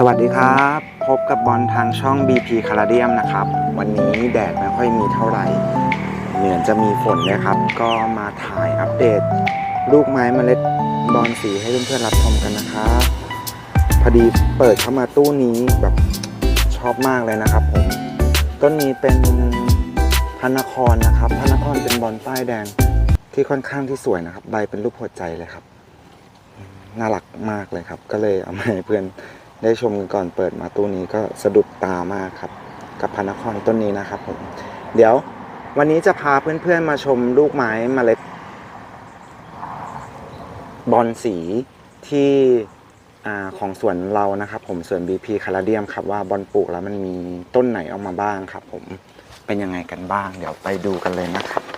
สวัสดีครับ พบกับบอลทางช่อง BP คาราเดียมนะครับ วันนี้แดดไม่ค่อยมีเท่าไหร่ เหมือนจะมีฝนนะครับ ก็มาถ่ายอัปเดต ลูกไม้เมล็ดบอลสีให้เพื่อนๆรับชมกันนะครับพอดีเปิดเข้ามาตู้นี้แบบชอบมากเลยนะครับผมต้นนี้เป็นพระนครนะครับพระนครเป็นบอลป้ายแดงที่ค่อนข้างที่สวยนะครับ ใบเป็นรูปหัวใจเลยครับ น่ารักมากเลยครับ ก็เลยเอามาให้เพื่อน ได้ชมกันก่อนเปิดมาตู้นี้ก็สะดุดตามากครับ กับพระนครต้นนี้นะครับผม เดี๋ยววันนี้จะพาเพื่อนๆมาชมลูกไม้มเมล็ดบอลสีที่อของสวนเรานะครับ ผมสวน BP คาราเดียมครับว่าบอลปลูกแล้วมันมีต้นไหนออกมาบ้างครับ ผมเป็นยังไงกันบ้าง เดี๋ยวไปดูกันเลยนะครับ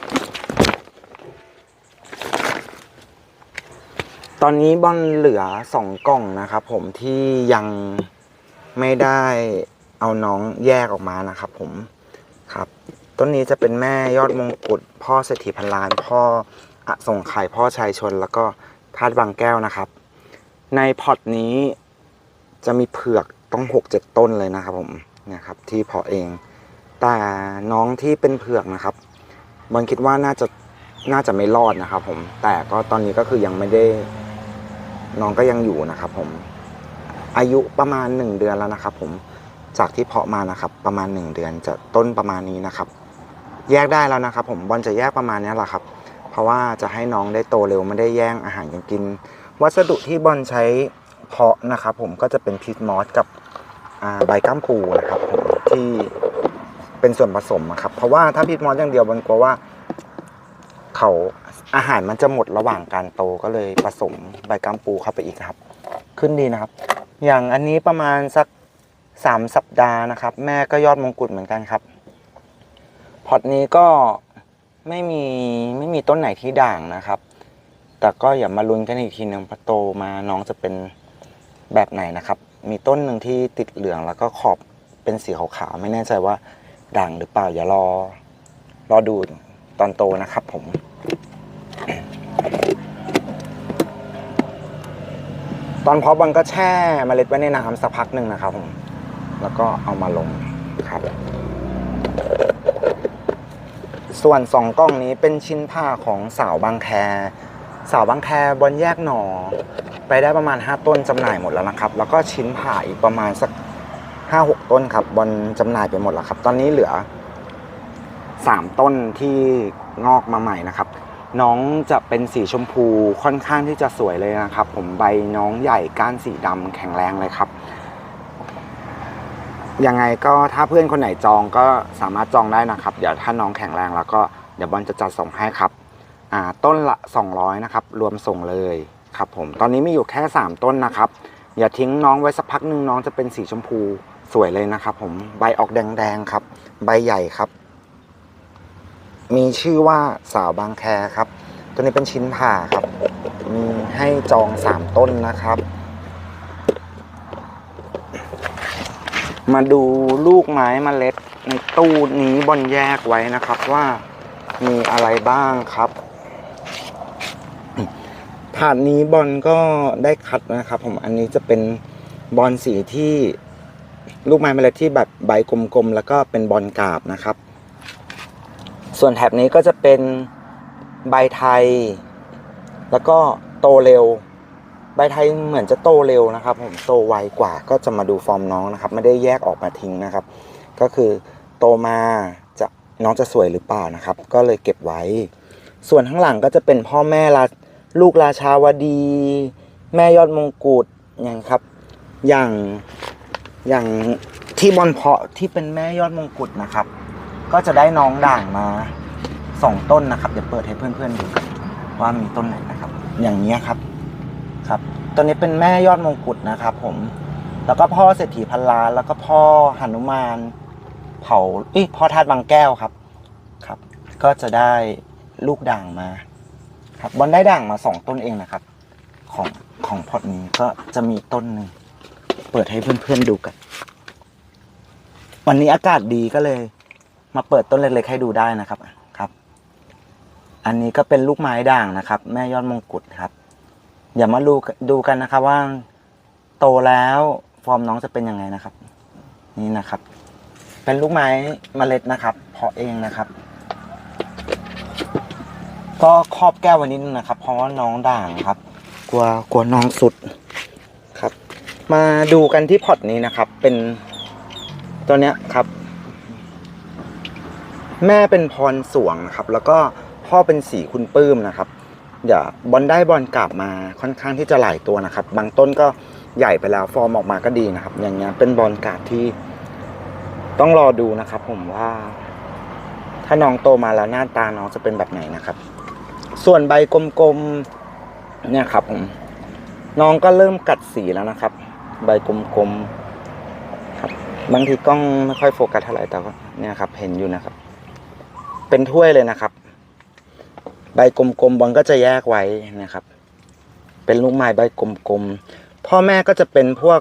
ตอนนี้บอลเหลือสองกล่องนะครับผมที่ยังไม่ได้เอาน้องแยกออกมานะครับผมครับ ต้นนี้จะเป็นแม่ยอดมงกุฎพ่อเศรษฐีพันล้าน พ่ออส่งไข่พ่อชายชน แล้วก็ธาตุบางแก้วนะครับ ในพอตนี้จะมีเผือกต้องหกเจ็ดต้นเลยนะครับผมเนี่ยครับที่พาะเอง แต่น้องที่เป็นเผือกนะครับบอลคิดว่าน่าจะน่าจะไม่รอดนะครับผมแต่ก็ตอนนี้ก็คือยังไม่ได้ น้องก็ยังอยู่นะครับผมอายุประมาณหนึ่งเดือนแล้วนะครับผมจากที่เพาะมานะครับประมาณหนึ่งเดือนจะต้นประมาณนี้นะครับ แยกได้แล้วนะครับ ผมบอลจะแยกประมาณนี้แหละครับ เพราะว่าจะให้น้องได้โตเร็วไม่ได้แย่งอาหารกันกิน วัสดุที่บอลใช้เพาะนะครับ ผมก็จะเป็นพีทมอสกับใบก้ามปูนะครับผมที่เป็นส่วนผสมครับเพราะว่าถ้าพีทมอสอย่างเดียวบอลกลัวว่า เขาอาหารมันจะหมดระหว่างการโตก็เลยผสมใบกัมปูเข้าไปอีกครับ ขึ้นดีนะครับ อย่างอันนี้ประมาณสักสามสัปดาห์นะครับ แม่ก็ยอดมงกุฎเหมือนกันครับพอตนี้ก็ไม่มีไม่มีต้นไหนที่ด่างนะครับ แต่ก็อย่ามาลุ้นกันอีกทีนึงพอโตมาน้องจะเป็นแบบไหนนะครับ มีต้นหนึ่งที่ติดเหลืองแล้วก็ขอบเป็นสีขาวๆไม่แน่ใจว่าด่างหรือเปล่าอย่ารอรอดู ตอนโตนะครับผมตอนเพาะบอลก็แช่เมล็ดไว้ในน้ำสักพักหนึ่งนะครับผมแล้วก็เอามาลงครับ ส่วนสองกล้องนี้เป็นชิ้นผ้าของสาวบางแค สาวบางแคบอลแยกหนอไปได้ประมาณ 5 ต้นจำหน่ายหมดแล้วนะครับ แล้วก็ชิ้นผ่าอีกประมาณสัก 5-6 ต้นครับบอลจำหน่ายไปหมดแล้วครับ ตอนนี้เหลือ 3 ต้นที่งอกมาใหม่นะครับ น้องจะเป็นสีชมพูค่อนข้างที่จะสวยเลยนะครับ ผมใบน้องใหญ่ก้านสีดำแข็งแรงเลยครับยังไงก็ถ้าเพื่อนคนไหนจองก็สามารถจองได้นะครับ เดี๋ยวถ้าน้องแข็งแรงแล้วก็เดี๋ยวบอลจะจัดส่งให้ครับอ่าต้นละ 200นะครับรวมส่งเลยครับผมตอนนี้มีอยู่แค่ 3 ต้นนะครับ อย่าทิ้งน้องไว้สักพักหนึ่งน้องจะเป็นสีชมพูสวยเลยนะครับ ผมใบออกแดงๆครับ ใบใหญ่ครับ มีชื่อว่าสาวบางแคครับ ตัวนี้เป็นชิ้นผ่าครับ มีให้จองสามต้นนะครับ มาดูลูกไม้มเมล็ดในตู้นี้บนแยกไว้นะครับว่ามีอะไรบ้างครับถาดนี้บอลก็ได้คัดนะครับ ผมอันนี้จะเป็นบอลสีที่ลูกไม้เมล็ดที่แบบใบกลมๆแล้วก็เป็นบอลกาบนะครับ ส่วนแถบนี้ก็จะเป็นใบไทย แล้วก็โตเร็ว ใบไทยเหมือนจะโตเร็วนะครับ ผมโตไวกว่าก็จะมาดูฟอร์มน้องนะครับ ไม่ได้แยกออกมาทิ้งนะครับ ก็คือโตมาจะน้องจะสวยหรือเปล่านะครับ ก็เลยเก็บไว้ ส่วนข้างหลังก็จะเป็นพ่อแม่ราลูกราชาวดี แม่ยอดมงกุฎอย่างครับอย่างอย่างที่บอลเพาะที่เป็นแม่ยอดมงกุฎนะครับ ก็จะได้น้องด่างมาสองต้นนะครับ เดี๋ยวเปิดให้เพื่อนๆดูว่ามีต้นไหนนะครับ อย่างนี้ครับครับตัวนี้เป็นแม่ยอดมงกุฎนะครับ ผม แล้วก็พ่อเศรษฐีพันล้านแล้วก็พ่อหนุมาน เผาอ้ยพ่อธาตุบางแก้วครับครับ ก็จะได้ลูกด่างมา ครับบอลได้ด่างมาสองต้นเองนะครับ ของของพอดนี้ก็จะมีต้นหนึ่งเปิดให้เพื่อนๆดูกัน วันนี้อากาศดีก็เลย มาเปิดต้นเล็กๆให้ดูได้นะครับครับ อันนี้ก็เป็นลูกไม้ด่างนะครับ แม่ยอดมงกุฎครับอย่ามาดูดูกันนะครับว่าโตแล้วฟอร์มน้องจะเป็นยังไงนะครับ นี่นะครับ เป็นลูกไม้เมล็ดนะครับเพาะเองนะครับ ก็ครอบแก้วไว้นิดนึงนะครับ เพราะว่าน้องด่างครับ กลัวกลัวน้องสุดครับ มาดูกันที่พอตนี้นะครับ เป็นตัวเนี้ยครับ แม่เป็นพรสวงนะครับ แล้วก็พ่อเป็นสีคุณปื้มนะครับอย่าบอลได้บอลกลับมาค่อนข้างที่จะหลายตัวนะครับ บางต้นก็ใหญ่ไปแล้วฟอร์มออกมาก็ดีนะครับ อย่างเงี้ยเป็นบอลกาดที่ ต้องรอดูนะครับ ผมว่า ถ้าน้องโตมาแล้วหน้าตาน้องจะเป็นแบบไหนนะครับ ส่วนใบกลมๆเนี่ยครับผมน้องก็เริ่มกัดสีแล้วนะครับ ใบกลมๆครับ บางทีกล้องไม่ค่อยโฟกัสเท่าไหร่แต่เนี่ยครับ เห็นอยู่นะครับ เป็นถ้วยเลยนะครับ ใบกลมๆบอลก็จะแยกไว้นะครับ เป็นลูกไม้ใบกลมๆพ่อแม่ก็จะเป็นพวก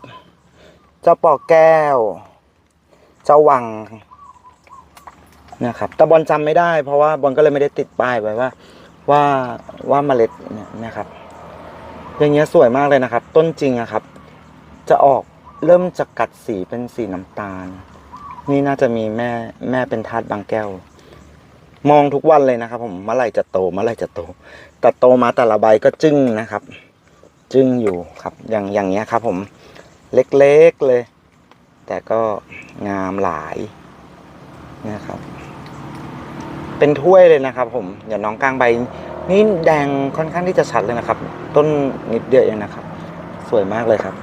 เจ้าปอแก้ว เจ้าวังนะครับแต่บอลจำไม่ได้ เพราะว่าบอลก็เลยไม่ได้ติดป้ายไว้ว่า ว่าว่าเมล็ดเนี่ยนะครับ อย่างเงี้ยสวยมากเลยนะครับ ต้นจริงอะครับ จะออกเริ่มจะกัดสีเป็นสีน้ำตาล นี่น่าจะมีแม่แม่เป็นทาสบางแก้ว มองทุกวันเลยนะครับผมเมื่อไหร่จะโตเมื่อไหร่จะโต แต่โตมาแต่ละใบก็จึ้งนะครับ จึ้งอยู่ครับ อย่างอย่างเงี้ยครับ ผมเล็กๆเลย แต่ก็งามหลายนะครับ เป็นถ้วยเลยนะครับ ผมอย่าน้องกลางใบนี่แดงค่อนข้างที่จะชัดเลยนะครับ ต้นนิดเดียวเองนะครับ สวยมากเลยครับ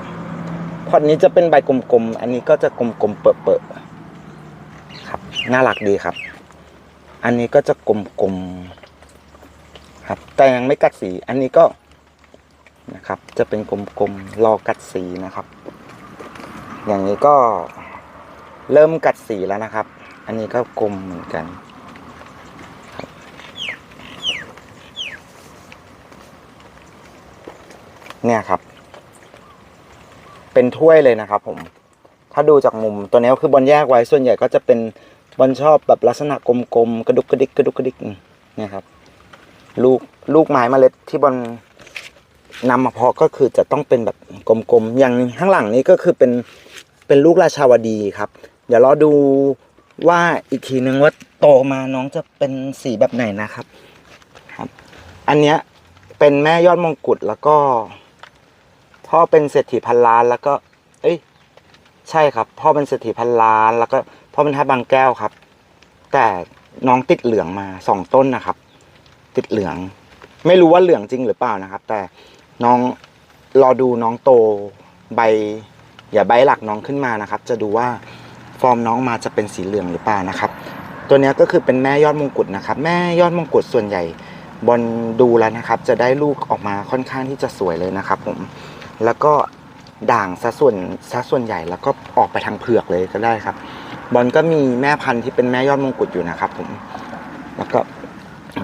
พอดนี้จะเป็นใบกลมๆ อันนี้ก็จะกลมๆเปอะๆครับ น่ารักดีครับ อันนี้ก็จะกลมๆครับ แต่ยังไม่กัดสี อันนี้ก็นะครับ จะเป็นกลมๆรอกัดสีนะครับ อย่างนี้ก็เริ่มกัดสีแล้วนะครับ อันนี้ก็กลมเหมือนกันเนี่ยครับ เป็นถ้วยเลยนะครับผม ถ้าดูจากมุมตัวนี้คือบอลแยกไว้ส่วนใหญ่ก็จะเป็น บอลชอบแบบลักษณะกลมๆกระดุกกระดิกกระดุกกระดิกเนี่ยครับ ลูกลูกไม้เมล็ดที่บอลนำมาเพาะก็คือจะต้องเป็นแบบกลมๆอย่างข้างหลังนี้ก็คือเป็นเป็นลูกราชาวดีครับ เดี๋ยวรอดูว่าอีกทีนึงว่าโตมาน้องจะเป็นสีแบบไหนนะครับครับ อันเนี้ยเป็นแม่ยอดมงกุฎแล้วก็พ่อเป็นเศรษฐีพันล้านแล้วก็ เอ้ย ใช่ครับ พ่อเป็นเศรษฐีพันล้านแล้วก็ พ่อเป็นท่าบางแก้วครับ แต่น้องติดเหลืองมาสองต้นนะครับ ติดเหลือง ไม่รู้ว่าเหลืองจริงหรือเปล่านะครับ แต่น้องรอดูน้องโตใบ อย่าใบหลักน้องขึ้นมานะครับ จะดูว่าฟอร์มน้องมาจะเป็นสีเหลืองหรือเปล่านะครับ ตัวนี้ก็คือเป็นแม่ยอดมงกุฎนะครับ แม่ยอดมงกุฎส่วนใหญ่บอลดูแล้วนะครับ จะได้ลูกออกมาค่อนข้างที่จะสวยเลยนะครับ ผมแล้วก็ด่างซะส่วนซะส่วนใหญ่แล้วก็ออกไปทางเผือกเลยก็ได้ครับ บอลก็มีแม่พันธุ์ที่เป็นแม่ยอดมงกุฎอยู่นะครับ ผม แล้วก็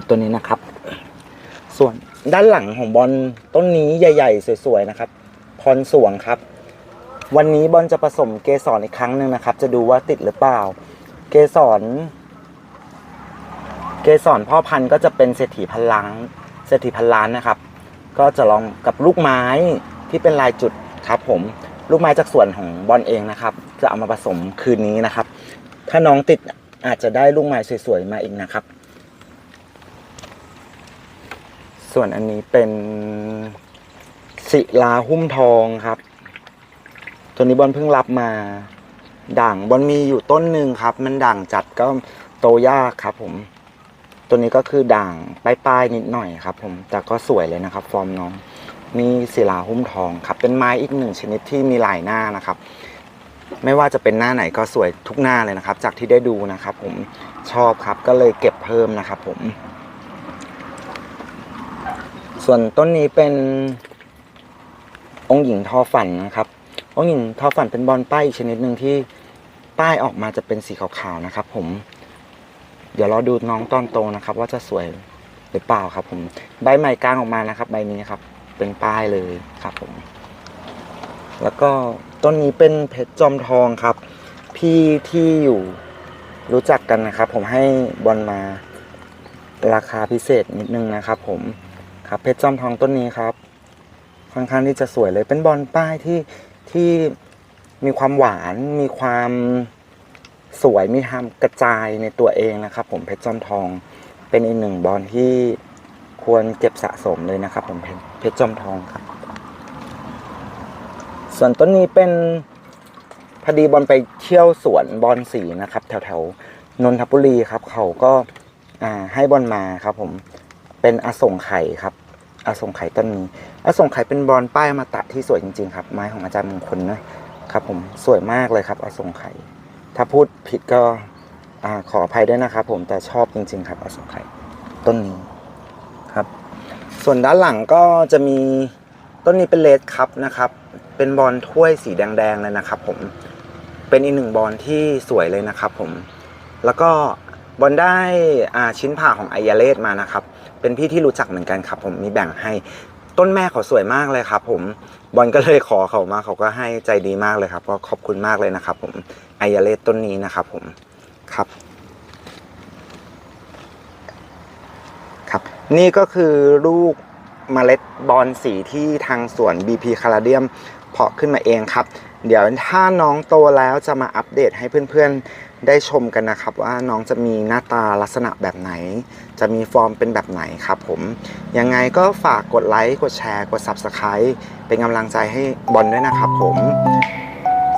ตัวนี้นะครับ ส่วนด้านหลังของบอลต้นนี้ใหญ่ ๆ สวยๆนะครับ พรสวงครับ วันนี้บอลจะผสมเกสรอีกครั้งหนึ่งนะครับ จะดูว่าติดหรือเปล่า เกสร เกสรพ่อพันธุ์ก็จะเป็นเศรษฐีพันล้านเศรษฐีพันล้านนะครับ ก็จะลองกับลูกไม้ที่เป็นลายจุดครับผม ลูกไม้จากสวนของบอลเองนะครับ จะเอามาผสมคืนนี้นะครับ ถ้าน้องติดอาจจะได้ลูกไม้สวยๆมาอีกนะครับ ส่วนอันนี้เป็นศิลาหุ้มทองครับ ตัวนี้บอลเพิ่งรับมา ด่างบอลมีอยู่ต้นหนึ่งครับ มันด่างจัดก็โตยากครับผม ตัวนี้ก็คือด่างปลายๆนิดหน่อยครับ ผมแต่ก็สวยเลยนะครับ ฟอร์มน้อง มีศิลาหุ้มทองครับ เป็นไม้อีกหนึ่งชนิดที่มีหลายหน้านะครับ ไม่ว่าจะเป็นหน้าไหนก็สวยทุกหน้าเลยนะครับ จากที่ได้ดูนะครับ ผมชอบครับก็เลยเก็บเพิ่มนะครับ ผม ส่วนต้นนี้เป็นองค์หญิงทอฝันนะครับ องค์หญิงทอฝันเป็นบอลป้ายอีกชนิดหนึ่งที่ป้ายออกมาจะเป็นสีขาวๆนะครับ ผม เดี๋ยวรอดูน้องตอนโตนะครับ ว่าจะสวยหรือเปล่าครับ ผม ใบใหม่กลางออกมานะครับ ใบนี้ครับ เป็นป้ายเลยครับผม แล้วก็ต้นนี้เป็นเพชรจอมทองครับ พี่ที่อยู่รู้จักกันนะครับ ผมให้บอลมาราคาพิเศษนิดนึงนะครับ ผมครับเพชรจอมทองต้นนี้ครับ ค่อนข้างที่จะสวยเลยเป็นบอลป้ายที่ที่มีความหวานมีความสวยมีความกระจายในตัวเองนะครับ ผมเพชรจอมทองเป็นอีกหนึ่งบอลที่ ควรเก็บสะสมเลยนะครับผมเพชรเพชรจอมทองครับ ส่วนต้นนี้เป็นพอดีบอลไปเที่ยวสวนบอลสีนะครับ แถวแถวนนทบุรีครับ เขาก็อ่าให้บอลมาครับผมเป็นอสงไข่ครับอสงไข่ต้นนี้อสงไข่เป็นบอลป้ายมาตะที่สวยจริงๆครับ ไม้ของอาจารย์มงคลนะครับผมสวยมากเลยครับอสงไข่ถ้าพูดผิดก็อ่าขออภัยด้วยนะครับผมแต่ชอบจริง ๆ ครับอสงไข่ต้นนี้ ส่วนด้านหลังก็จะมีต้นนี้เป็นเลดคัพนะครับ เป็นบอลถ้วยสีแดงๆเลยนะครับ ผมเป็นอีกหนึ่งบอลที่สวยเลยนะครับ ผมแล้วก็บอลได้อ่าชิ้นผ่าของไอยาเลสมานะครับ เป็นพี่ที่รู้จักเหมือนกันครับ ผมมีแบ่งให้ต้นแม่เขาสวยมากเลยครับ ผมบอลก็เลยขอเขามาเขาก็ให้ใจดีมากเลยครับก็ขอบคุณมากเลยนะครับ ผมไอยาเลสต้นนี้นะครับ ผมครับ นี่ก็คือลูกเมล็ดบอลสีที่ทางสวน BP คาราเดียมเพาะขึ้นมาเองครับ เดี๋ยวถ้าน้องโตแล้วจะมาอัปเดตให้เพื่อนๆได้ชมกันนะครับ ว่าน้องจะมีหน้าตาลักษณะแบบไหน จะมีฟอร์มเป็นแบบไหนครับผม ยังไงก็ฝากกดไลค์กดแชร์กด Subscribe เป็นกำลังใจให้บอลด้วยนะครับผม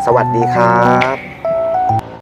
สวัสดีครับ